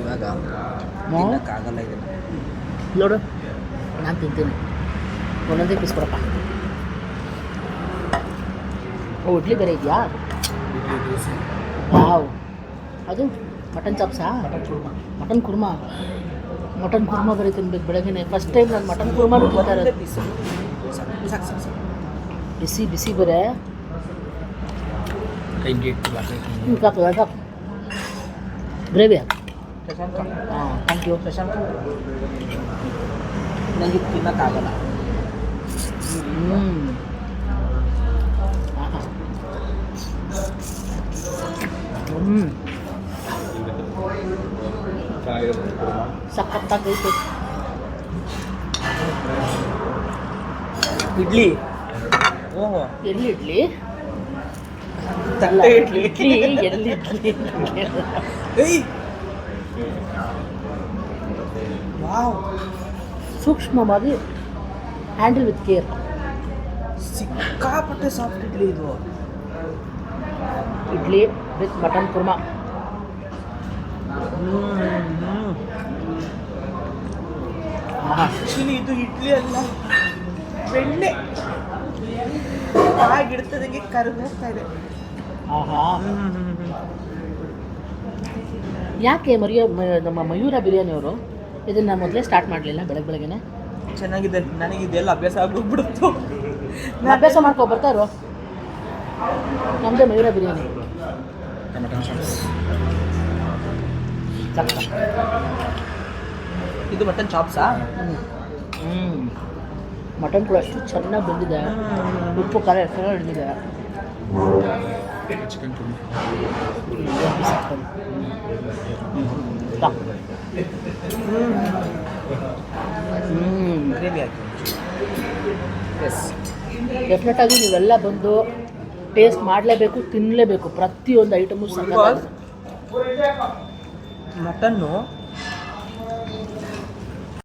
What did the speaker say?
ಇವಾಗ? ತಿನ್ನಕ್ಕಾಗಲ್ಲ ಇದನ್ನ. ನೋಡು ನಾನು ತಿಂತೀನಿ. ಒಂದೊಂದೇ ಪೀಸ್ ಕೊಡಪ್ಪ. ಓ ಇಡ್ಲಿ ಬೇರೆ ಇದೆಯಾ? ವಾವ್. ಅದು ಮಟನ್ ಚಾಪ್ಸಾ? ಮಟನ್ ಕುರ್ಮಾ. ಮಟನ್ ಕುರ್ಮಾ. ಬೇರೆ ತಿನ್ಬೇಕು ಬೆಳಗ್ಗೆ ಫಸ್ಟ್ ಟೈಮ್ ನಾನು ಮಟನ್ ಕುರ್ಮಾ ತಿಂತಾ ಬಿಸಿ ಬಿಸಿ piece Hindi ko ba? Yung kapo, kapo. Grabe ah. Sa sampo. Ah, thank you. Sa sampo. Nanggit pinatawa na. Mm. Mm. Sakap pag ito. Idli. Oo. Idli, idli? ತಟ್ಟೆ ಇಡ್ಲಿ ಇಡ್ಲಿ ಎಲ್ಲಿ ಇಡ್ಲಿ ಏಯ್! Wow! ಸೂಕ್ಷ್ಮವಾಗಿ handle with care. ಸಿಕ್ಕಾಪಟ್ಟೆ soft idli ಇದು. Idli with mutton kurma. ಆಹಾ. Actually ಇದು ಇಡ್ಲಿ ಅಲ್ಲ. ಬೆಣ್ಣೆ. ಆಗಿಡ್ತದಂಗೆ ಹೋಗ್ತಾ ಇದೆ ಆಹಾ. ಯಾಕೆ ಮರಿಯ ಮ- ನಮ್ಮ ಮಯೂರ ಬಿರಿಯಾನಿಯವರು ಇದನ್ನು ಮೊದಲೇ ಸ್ಟಾರ್ಟ್ ಮಾಡಲಿಲ್ಲ ಬೆಳಗ್ಗೆ ಬೆಳಗ್ಗೆನೆ? ಚೆನ್ನಾಗಿದೆ ನನಗೆ ಇದೆಲ್ಲ ಅಭ್ಯಾಸ ಆಗೋಗ್ಬಿಡುತ್ತು ಅಭ್ಯಾಸ ಮಾಡ್ಕೊ ಬರ್ತಾರೋ ನಮ್ಮದೇ ಮಯೂರ ಬಿರಿಯಾನಿ. ಇದು ಮಟನ್ ಚಾಪ್ಸಾ ಹ್ಞೂ ಮಟನ್ ಕೂಡ ಅಷ್ಟು ಚೆನ್ನಾಗಿ ಬಂದಿದೆ. ಉಪ್ಪು ಖಾರ ಹೆಸರು ಹಿಡಿದಿದೆ. ಡೆಫಿನೆಟಾಗಿ ನೀವೆಲ್ಲ ಬಂದು ಟೇಸ್ಟ್ ಮಾಡಲೇಬೇಕು ತಿನ್ನಲೇಬೇಕು ಪ್ರತಿಯೊಂದು ಐಟಮು ಸಹ ಮಟನ್ನು